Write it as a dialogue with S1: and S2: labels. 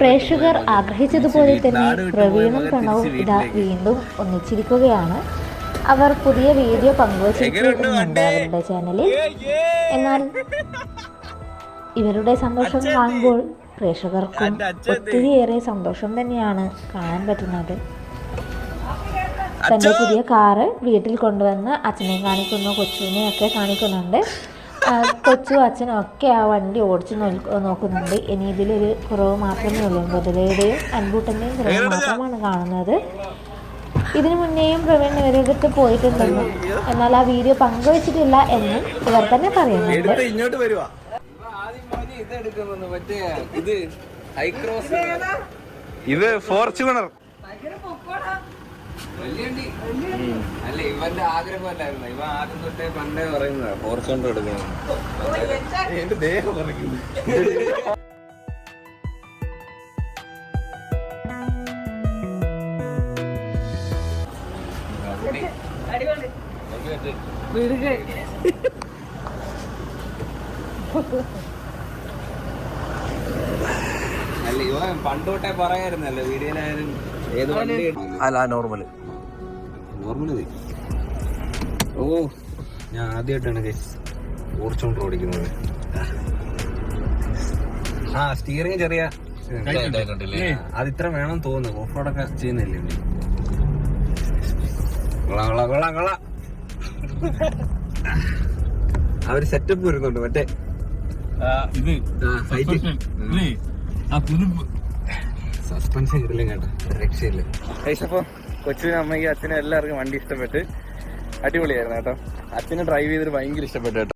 S1: പ്രേക്ഷകർ ആഗ്രഹിച്ചതുപോലെ തന്നെ പ്രവീണും പ്രണവും ഇതാ വീണ്ടും ഒന്നിച്ചിരിക്കുകയാണ്. അവർ പുതിയ വീഡിയോ പങ്കുവച്ചിട്ടുണ്ട് അവരുടെ ചാനലിൽ. എന്നാൽ ഇവരുടെ സന്തോഷം കാണുമ്പോൾ പ്രേക്ഷകർക്കും ഒത്തിരിയേറെ സന്തോഷം തന്നെയാണ് കാണാൻ പറ്റുന്നത്. തന്റെ പുതിയ കാറ് വീട്ടിൽ കൊണ്ടുവന്ന് അച്ഛനെ കാണിക്കുന്നു കൊച്ചുവിനെയൊക്കെ കാണിക്കുന്നുണ്ട്. കൊച്ചു അച്ഛനും ഒക്കെ ആ വണ്ടി ഓടിച്ച് നോക്ക് നോക്കുന്നുണ്ട്. ഇനി ഇതിലൊരു കുറവ് മാത്രമേ ഉള്ളൂ. ബദലയുടെയും അൻകൂട്ടന്റെയും കുറവ് മാത്രമാണ് കാണുന്നത്. ഇതിനു മുന്നേയും പ്രവീൺ ഇവരെടുത്ത് പോയിട്ടുണ്ടെന്നും. എന്നാൽ ആ വീഡിയോ പങ്കുവച്ചിട്ടില്ല എന്നും ഇവർ തന്നെ പറയുന്നുണ്ട്.
S2: ഇങ്ങോട്ട് വരുവാ.
S3: ഇത്
S2: ഫോർച്യൂണർ
S3: അല്ല ഇവന്റെ ആഗ്രഹമല്ലായിരുന്നു. ഇവ ആദ്യം തൊട്ടേ പണ്ടേ പറയുന്നതാ. ഫോർച്യൂണർ എടുക്കണം
S2: എന്റെ ദേഹം
S3: അല്ല ഇവ പണ്ട് തൊട്ടേ പറയായിരുന്നല്ലോ വീഡിയോയിലായാലും ഏത് വണ്ടി
S2: അല്ല നോർമൽ
S3: നോർമൽ ഓ. ഞാൻ ആദ്യമായിട്ടാണ് ഓർച്ചോണ്ട് ഓടിക്കുന്നത് ആ സ്റ്റിയറിംഗ് ചെറിയ അത് ഇത്ര വേണം തോന്നുന്നു. ഓഫ് റോഡൊക്കെ ചെയ്യുന്നില്ലേ? അവർ ആ ഒരു സെറ്റപ്പ് വരുന്നുണ്ട്. മറ്റേ
S2: ഇത് ആ കുനുപ്പ്
S3: സസ്പെൻഷൻ കിട്ടില്ല കേട്ടോ. രക്ഷയില്ല
S2: അപ്പൊ കൊച്ചിനും അമ്മയ്ക്കും അച്ഛനും എല്ലാവർക്കും വണ്ടി ഇഷ്ടപ്പെട്ട് അടിപൊളിയായിരുന്നു കേട്ടോ. അച്ഛനെ ഡ്രൈവ് ചെയ്തിട്ട് ഭയങ്കര ഇഷ്ടപ്പെട്ടു കേട്ടോ.